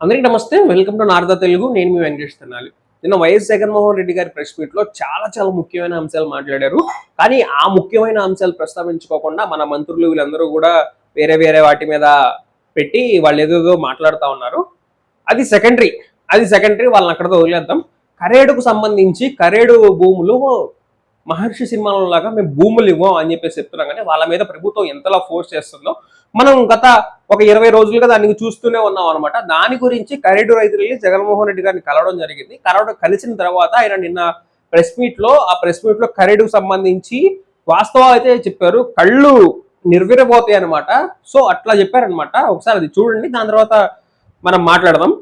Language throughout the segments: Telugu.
అందరికీ నమస్తే వెల్కమ్ టు నార్దా తెలుగు. నేను మీ వెంకటేష్ తెనాలి. నిన్న వైఎస్ జగన్మోహన్ రెడ్డి గారి ప్రెస్ మీట్లో చాలా చాలా ముఖ్యమైన అంశాలు మాట్లాడారు. కానీ ఆ ముఖ్యమైన అంశాలు ప్రస్తావించుకోకుండా మన మంత్రులు వీళ్ళందరూ కూడా వేరే వేరే వాటి మీద పెట్టి వాళ్ళు ఏదేదో మాట్లాడుతూ ఉన్నారు. అది సెకండరీ అది సెకండరీ వాళ్ళని అక్కడతో వదిలేద్దాం. కరేడుకు సంబంధించి కరేడు భూములు మహర్షి సినిమాలో లాగా మేము భూములు ఇవ్వం అని చెప్పేసి చెప్తున్నాం. కానీ వాళ్ళ మీద ప్రభుత్వం ఎంతలా ఫోర్స్ చేస్తుందో మనం గత ఒక ఇరవై రోజులుగా దాన్ని చూస్తూనే ఉన్నాం అనమాట దాని గురించి కరేడు రైతులని జగన్మోహన్ రెడ్డి గారిని కలవడం జరిగింది. కలవడం కలిసిన తర్వాత ఆయన నిన్న ప్రెస్ మీట్లో ఆ ప్రెస్ మీట్లో కరేడుకు సంబంధించి వాస్తవాలు అయితే చెప్పారు. కళ్ళు నిర్విరబోతాయి అనమాట సో అట్లా చెప్పారనమాట ఒకసారి అది చూడండి. దాని తర్వాత మనం మాట్లాడదాం.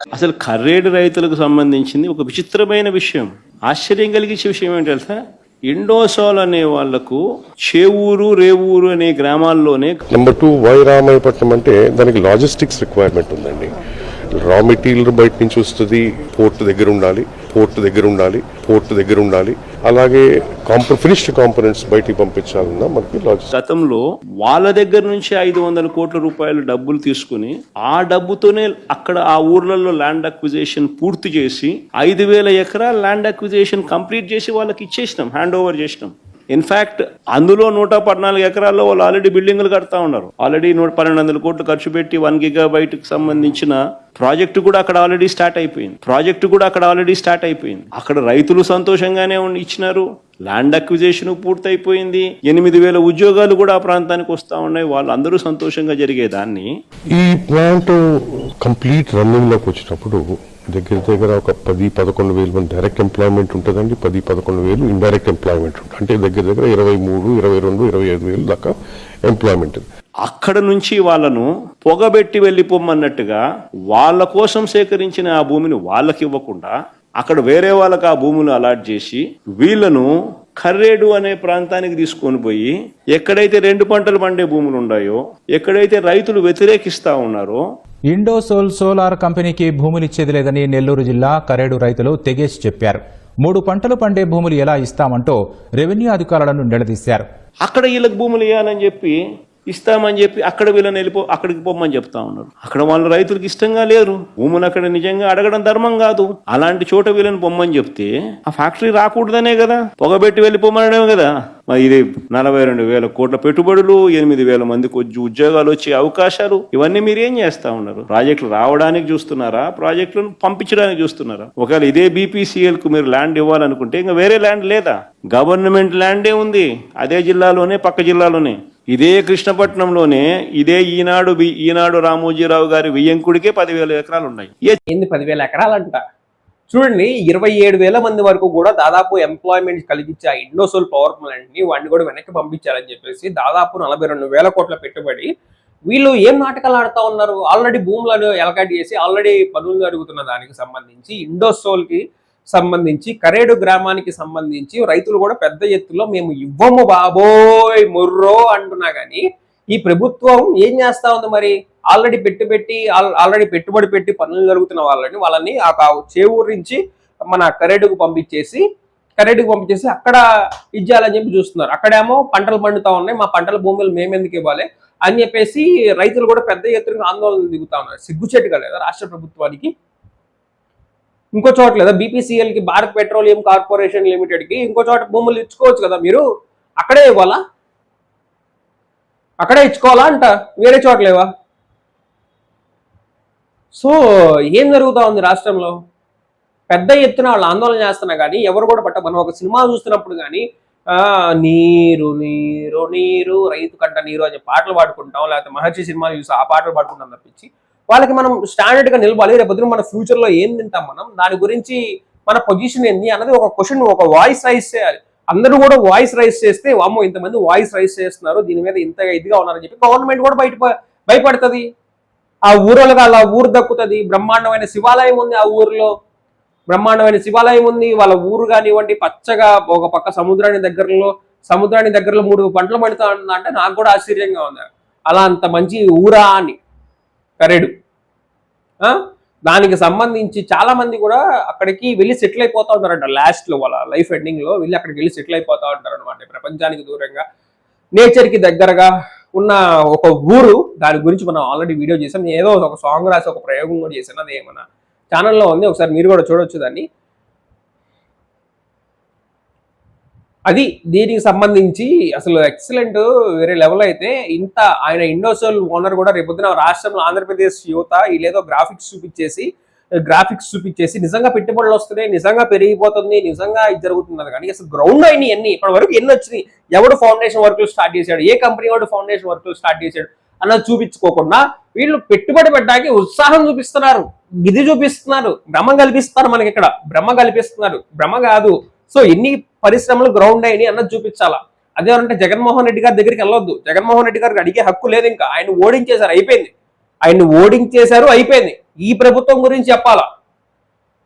అసలు కర్రేడు రైతులకు సంబంధించింది ఒక విచిత్రమైన విషయం. ఆశ్చర్యం కలిగించే విషయం ఏంటి తెలుసా? ఇండోసోల్ అనే వాళ్ళకు చేవూరు రేవూరు అనే గ్రామాల్లోనే నెంబర్ టూ వైరామాయపట్నం అంటే దానికి లాజిస్టిక్స్ రిక్వైర్మెంట్ ఉందండి. రా మెటీరియల్ బయట నుంచి వస్తుంది పోర్ట్ దగ్గర ఉండాలి. పోర్ట్ దగ్గర ఉండాలి పోర్ట్ దగ్గర ఉండాలి. అలాగే కాంప ఫినిష్డ్ కాంపోనెంట్స్ బయటికి పంపించాలన్నా మనకి గతంలో వాళ్ళ దగ్గర నుంచి ఐదు వందల కోట్ల రూపాయలు డబ్బులు తీసుకుని ఆ డబ్బుతోనే అక్కడ ఆ ఊర్లలో ల్యాండ్ అక్విజేషన్ పూర్తి చేసి ఐదు వేల ఎకరాల ల్యాండ్ అక్విజేషన్ కంప్లీట్ చేసి వాళ్ళకి ఇచ్చేసినాం హ్యాండ్ ఓవర్ చేసినాం. ఇన్ఫాక్ట్ అందులో నూట పద్నాలుగు ఎకరాల్లో వాళ్ళు ఆల్రెడీ బిల్డింగ్లు కడతా ఉన్నారు. ఆల్రెడీ నూట పన్నెండు వందల కోట్లు ఖర్చు పెట్టి వన్ గిగా బయటకు సంబంధించిన ప్రాజెక్టు కూడా అక్కడ ఆల్రెడీ స్టార్ట్ అయిపోయింది. ప్రాజెక్టు కూడా అక్కడ ఆల్రెడీ స్టార్ట్ అయిపోయింది. అక్కడ రైతులు సంతోషంగానే ఉండి ఇచ్చినారు. ల్యాండ్ అక్విజేషన్ పూర్తయిపోయింది. ఎనిమిది వేల ఉద్యోగాలు కూడా ఆ ప్రాంతానికి వస్తా ఉన్నాయి. వాళ్ళందరూ సంతోషంగా జరిగేదాన్ని. ఈ ప్లాంట్ కంప్లీట్ రన్నింగ్లోకి వచ్చినప్పుడు దగ్గర దగ్గర ఒక పది పదకొండు వేలు మంది డైరెక్ట్ ఎంప్లాయ్మెంట్ ఉంటుందండి. పది పదకొండు వేలు ఇండైరెక్ట్ ఎంప్లాయ్మెంట్ ఉంటుంది. అంటే దగ్గర దగ్గర ఇరవై మూడు ఇరవై రెండు ఇరవై ఐదు వేలు దాకా ఎంప్లాయ్మెంట్ అక్కడ నుంచి వాళ్ళను పొగబెట్టి వెళ్ళిపోమన్నట్టుగా వాళ్ళ కోసం సేకరించిన ఆ భూమిని వాళ్ళకి ఇవ్వకుండా అక్కడ వేరే వాళ్ళకి ఆ భూములు అలాట్ చేసి వీళ్ళను కర్రేడు అనే ప్రాంతానికి తీసుకొని పోయి ఎక్కడైతే రెండు పంటలు పండే భూములు ఉన్నాయో ఎక్కడైతే రైతులు వ్యతిరేకిస్తా ఉన్నారో ఇండోసోల్ సోలార్ కంపెనీకి భూములిచ్చేది లేదని నెల్లూరు జిల్లా కరేడు రైతులు తెగేసి చెప్పారు. మూడు పంటలు పండే భూములు ఎలా ఇస్తామంటూ రెవెన్యూ అధికారులను నిలదీశారు. అక్కడ వీళ్ళకి భూములు ఇవ్వాలని చెప్పి ఇస్తామని చెప్పి అక్కడ వీళ్ళని వెళ్ళిపో అక్కడికి పోమని చెప్తా ఉన్నారు. అక్కడ వాళ్ళు రైతులకు ఇష్టంగా లేరు. భూములు అక్కడ నిజంగా అడగడం ధర్మం కాదు. అలాంటి చోట వీళ్ళని పొమ్మని చెప్తే ఆ ఫ్యాక్టరీ రాకూడదనే కదా. పొగబెట్టి వెళ్ళిపోమనడమే కదా. మరి ఇది నలభై రెండు వేల కోట్ల పెట్టుబడులు ఎనిమిది వేల మందికి వచ్చి ఉద్యోగాలు వచ్చే అవకాశాలు ఇవన్నీ మీరు ఏం చేస్తా ఉన్నారు? ప్రాజెక్టులు రావడానికి చూస్తున్నారా? ప్రాజెక్టులను పంపించడానికి చూస్తున్నారా? ఒకవేళ ఇదే బీపీసీఎల్కు మీరు ల్యాండ్ ఇవ్వాలనుకుంటే ఇంకా వేరే ల్యాండ్ లేదా? గవర్నమెంట్ ల్యాండే ఉంది. అదే జిల్లాలోనే పక్క జిల్లాలోనే. ఇదే కృష్ణపట్నంలోనే ఇదే ఈనాడు ఈనాడు రామోజీరావు గారి వియ్యంకుడికే పదివేల ఎకరాలు ఉన్నాయి ఏ ఏంది పదివేల ఎకరాలంట? చూడండి ఇరవై ఏడు వేల మంది వరకు కూడా దాదాపు ఎంప్లాయ్మెంట్ కలిగించే ఆ ఇండోసోల్ పవర్ ప్లాంట్ని వాడిని కూడా వెనక్కి పంపించారని చెప్పేసి దాదాపు నలభై రెండు వేల కోట్ల పెట్టుబడి వీళ్ళు ఏం నాటకాలు ఆడుతా ఉన్నారు? ఆల్రెడీ భూములను ఎలకాటి చేసి ఆల్రెడీ పనులు జరుగుతున్న దానికి సంబంధించి ఇండోసోల్కి సంబంధించి కరేడు గ్రామానికి సంబంధించి రైతులు కూడా పెద్ద ఎత్తులో మేము ఇవ్వము బాబోయ్ ముర్రో అంటున్నా కానీ ఈ ప్రభుత్వం ఏం చేస్తా ఉంది మరి? ఆల్రెడీ పెట్టి పెట్టి ఆల్రెడీ పెట్టుబడి పెట్టి పనులు జరుగుతున్న వాళ్ళని వాళ్ళని ఆ కా- మన కరేడుకు పంపించేసి కరేడుకు పంపించేసి అక్కడ ఇచ్చేయాలని చెప్పి చూస్తున్నారు. అక్కడేమో పంటలు పండుతా ఉన్నాయి మా పంటల భూములు మేమెందుకు ఇవ్వాలి అని చెప్పేసి రైతులు కూడా పెద్ద ఎత్తున ఆందోళన దిగుతా ఉన్నారు. సిగ్గుచేటుగా లేదా రాష్ట్ర ప్రభుత్వానికి? ఇంకో చోట లేదా బీపీసీఎల్కి భారత్ పెట్రోలియం కార్పొరేషన్ లిమిటెడ్కి ఇంకో చోట భూములు ఇచ్చుకోవచ్చు కదా మీరు? అక్కడే ఇవ్వాలా? అక్కడే ఇచ్చుకోవాలా అంట. వేరే చోట లేవా? సో ఏం జరుగుతా ఉంది రాష్ట్రంలో? పెద్ద ఎత్తున వాళ్ళు ఆందోళన చేస్తున్నా కానీ ఎవరు కూడా పట్ట మనం ఒక సినిమా చూస్తున్నప్పుడు కానీ నీరు నీరు నీరు రైతు కంట నీరు అని పాటలు పాడుకుంటాం లేకపోతే మహర్షి సినిమాలు చూసి ఆ పాటలు పాడుకుంటాం తప్పించి వాళ్ళకి మనం స్టాండర్డ్గా నిలబాలి రేపు మన ఫ్యూచర్లో ఏం తింటాం మనం? దాని గురించి మన పొజిషన్ ఏంది అన్నది ఒక క్వశ్చన్ ఒక వాయిస్ రైజ్ చేయాలి. అందరూ కూడా వాయిస్ రైజ్ చేస్తే వామ్మో ఇంతమంది వాయిస్ రైజ్ చేస్తున్నారు. దీని మీద ఇంతగా ఇదిగా ఉన్నారని చెప్పి గవర్నమెంట్ కూడా బయట భయపడుతుంది. ఆ ఊరోళ్ళకి అలా ఊరు దక్కుతుంది. బ్రహ్మాండమైన శివాలయం ఉంది ఆ ఊరిలో. బ్రహ్మాండమైన శివాలయం ఉంది. వాళ్ళ ఊరు కానివ్వండి పచ్చగా ఒక పక్క సముద్రాన్ని దగ్గరలో సముద్రాన్ని దగ్గరలో మూడు పంటలు పడుతా ఉందంటే అంటే నాకు కూడా ఆశ్చర్యంగా ఉంది. అలా అంత మంచి ఊరా అని. కరెడు. దానికి సంబంధించి చాలా మంది కూడా అక్కడికి వెళ్ళి సెటిల్ అయిపోతా ఉంటారంట. లాస్ట్లో వాళ్ళ లైఫ్ ఎండింగ్లో వెళ్ళి అక్కడికి వెళ్ళి సెటిల్ అయిపోతా ఉంటారు అనమాట ప్రపంచానికి దూరంగా నేచర్కి దగ్గరగా ఉన్న ఒక ఊరు దాని గురించి మనం ఆల్రెడీ వీడియో చేసాం. ఏదో ఒక సాంగ్ రాసి ఒక ప్రయోగం కూడా చేసాను అది మన ఛానల్లో ఉంది. ఒకసారి మీరు కూడా చూడొచ్చు దాన్ని. అది దీనికి సంబంధించి అసలు ఎక్సలెంట్ వేరే లెవెల్ అయితే ఇంత ఆయన ఇండోసోల్ ఓనర్ కూడా రేపొద్దున రాష్ట్రంలో ఆంధ్రప్రదేశ్ యువత వీళ్ళేదో గ్రాఫిక్స్ చూపించేసి గ్రాఫిక్స్ చూపించేసి నిజంగా పెట్టుబడులు వస్తున్నాయి నిజంగా పెరిగిపోతుంది నిజంగా ఇది జరుగుతున్నది కానీ అసలు గ్రౌండ్ అయిన ఎన్ని ఇప్పటి వరకు ఎన్ని వచ్చినాయి? ఎవడు ఫౌండేషన్ వర్క్లు స్టార్ట్ చేశాడు? ఏ కంపెనీ వాడు ఫౌండేషన్ వర్క్లు స్టార్ట్ చేశాడు? అన్నది చూపించుకోకుండా వీళ్ళు పెట్టుబడి పెట్టడానికి ఉత్సాహం చూపిస్తున్నారు గిది చూపిస్తున్నారు భ్రమ కల్పిస్తున్నారు మనకి ఇక్కడ. భ్రమ కల్పిస్తున్నారు. భ్రమ కాదు. సో ఎన్ని పరిశ్రమలు గ్రౌండ్ అయినాయి అన్నది చూపించాలా. అదే అంటే జగన్మోహన్ రెడ్డి గారి దగ్గరికి వెళ్ళొద్దు. జగన్మోహన్ రెడ్డి గారికి అడిగే హక్కు లేదు ఇంకా. ఆయన ఓడించేశారు అయిపోయింది. ఆయన్ని ఓడించేశారు అయిపోయింది. ఈ ప్రభుత్వం గురించి చెప్పాలా?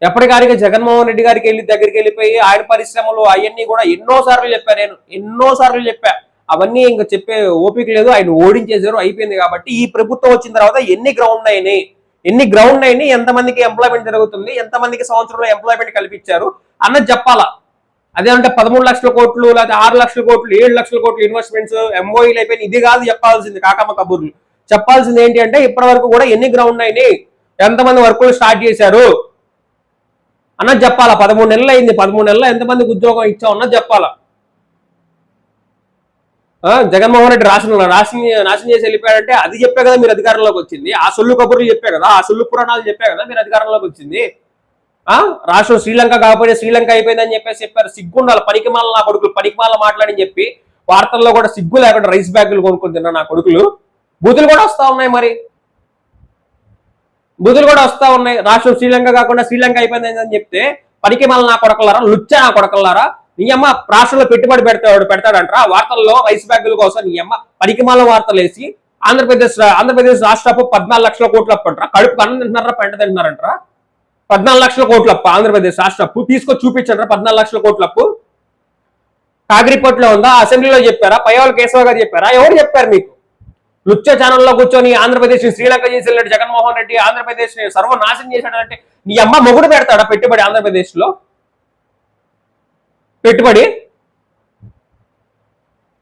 ఎప్పటికారిగా జగన్మోహన్ రెడ్డి గారికి వెళ్ళి దగ్గరికి వెళ్ళిపోయి ఆయన పరిశ్రమలు అవన్నీ కూడా ఎన్నో సార్లు చెప్పా నేను. ఎన్నో సార్లు చెప్పా. అవన్నీ ఇంకా చెప్పే ఓపిక లేదు. ఆయన ఓడించేశారు అయిపోయింది కాబట్టి ఈ ప్రభుత్వం వచ్చిన తర్వాత ఎన్ని గ్రౌండ్ అయినాయి? ఎన్ని గ్రౌండ్ అయినాయి? ఎంతమందికి ఎంప్లాయ్మెంట్ జరుగుతుంది? ఎంతమందికి సంవత్సరంలో ఎంప్లాయ్మెంట్ కల్పించారు? అన్నది చెప్పాలా? అదే అంటే పదమూడు లక్షల కోట్లు లేకపోతే ఆరు లక్షల కోట్లు ఏడు లక్షల కోట్లు ఇన్వెస్ట్మెంట్స్ ఎంఓఈలు అయిపోయినాయి. ఇది కాదు చెప్పాల్సింది కాకమ్మ కబుర్లు. చెప్పాల్సింది ఏంటి అంటే ఇప్పటి వరకు కూడా ఎన్ని గ్రౌండ్ అయినాయి? ఎంతమంది వర్కులు స్టార్ట్ చేశారు? అన్నది చెప్పాలా? పదమూడు నెలలు అయింది. పదమూడు నెలలు ఎంతమందికి ఉద్యోగం ఇచ్చాం అన్నది చెప్పాలా? ఆ, జగన్మోహన్ రెడ్డి రాసిన నాశనం నాశనం చేసి వెళ్ళిపోయాడంటే అది చెప్పే కదా మీరు అధికారంలోకి వచ్చింది. ఆ సొల్లు కబుర్లు చెప్పే కదా. ఆ సొల్లు పురాణాలు చెప్పే కదా మీరు అధికారంలోకి వచ్చింది. రాష్ట్రం శ్రీలంక కాకపోయినా శ్రీలంక అయిపోయిందని చెప్పేసి చెప్పారు. సిగ్గుండాలి. పనికిమాల నా కొడుకులు పనికిమాల మాట్లాడని చెప్పి వార్తల్లో కూడా సిగ్గు లేకుండా రైస్ బ్యాగులు కొనుక్కుని తిన్నా నా కొడుకులు. బూతులు కూడా వస్తా ఉన్నాయి మరి. బూతులు కూడా వస్తా ఉన్నాయి. రాష్ట్రం శ్రీలంక కాకుండా శ్రీలంక అయిపోయింది అని చెప్తే పనికిమాల నా కొడకలారా లుచ్చ నా కొడకలారా నీ అమ్మ రాష్ట్రంలో పెట్టుబడి పెడతాడు పెడతాడంట వార్తల్లో రైస్ బ్యాగుల కోసం నీ అమ్మ పనికిమాల వార్తలు వేసి ఆంధ్రప్రదేశ్ ఆంధ్రప్రదేశ్ రాష్ట్రపు పద్నాలుగు లక్షల కోట్లు అప్పంటారా కడుపు అన్నం తింటున్నారా? పెంట తింటున్నారంటారా? పద్నాలుగు లక్షల కోట్ల అప్పు ఆంధ్రప్రదేశ్ రాష్ట్ర అప్పు. తీసుకొచ్చి చూపించండి పద్నాలుగు లక్షల కోట్ల అప్పు. కాగిరిపట్లో ఉందా? అసెంబ్లీలో చెప్పారా? పయ్యవల కేశవ గారు చెప్పారా? ఎవరు చెప్పారు మీకు? నృత్య ఛానల్లో కూర్చొని ఆంధ్రప్రదేశ్ శ్రీలంక చేసి వెళ్ళాడు జగన్మోహన్ రెడ్డి ఆంధ్రప్రదేశ్ని సర్వనాశనం చేశాడంటే నీ అమ్మ మొగుడు పెడతాడా పెట్టుబడి ఆంధ్రప్రదేశ్లో పెట్టుబడి?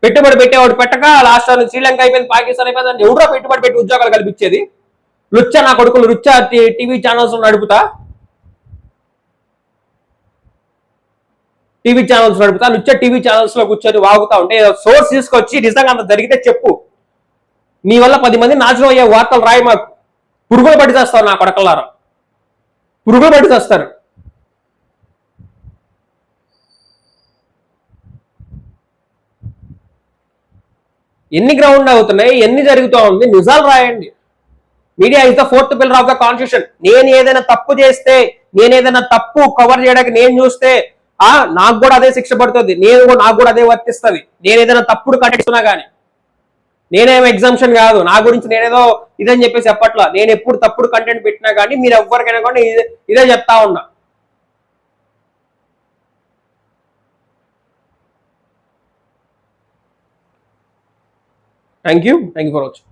పెట్టుబడి పెట్టేవాడు పెట్టక లాస్ట్ శ్రీలంక అయిపోయింది పాకిస్తాన్ అయిపోయింది ఎవడో పెట్టుబడి పెట్టి ఉద్యోగాలు కల్పించేది? లుచ్చ నా కొడుకులు లుచ్చ టీవీ ఛానల్స్ నడుపుతా? టీవీ ఛానల్స్ నడుపుతా లుచ్చ టీవీ ఛానల్స్లో కూర్చొని వాగుతా ఉంటే సోర్స్ తీసుకొచ్చి నిజంగా అంత జరిగితే చెప్పు. నీ వల్ల పది మంది నాశనం అయ్యే వార్తలు రాయి మాకు. పురుగులు పట్టి చేస్తారు నా కొడకల్లారా. పురుగులు పట్టి చేస్తారు ఎన్ని గ్రౌండ్ అవుతున్నాయి ఎన్ని జరుగుతూ ఉంది నిజాలు రాయండి. Media is the fourth pillar of the constitution. నేను ఏదైనా తప్పు చేస్తే నేను ఏదైనా తప్పు కవర్ చేయడానికి నేను చూస్తే ఆ నాకు కూడా అదే శిక్ష పడుతుంది. నేను కూడా నాకు కూడా అదే వర్తిస్తుంది. నేను ఏదైనా తప్పుడు కనిపిస్తున్నా కానీ నేనేం ఎగ్జామ్షన్ కాదు. నా గురించి నేనేదో ఇదని చెప్పేసి చెప్పట్లా. నేను ఎప్పుడు తప్పుడు కంటెంట్ పెట్టినా కానీ మీరు ఎవరికైనా కూడా ఇదే ఇదే చెప్తా ఉన్నా. Thank you thank you for watching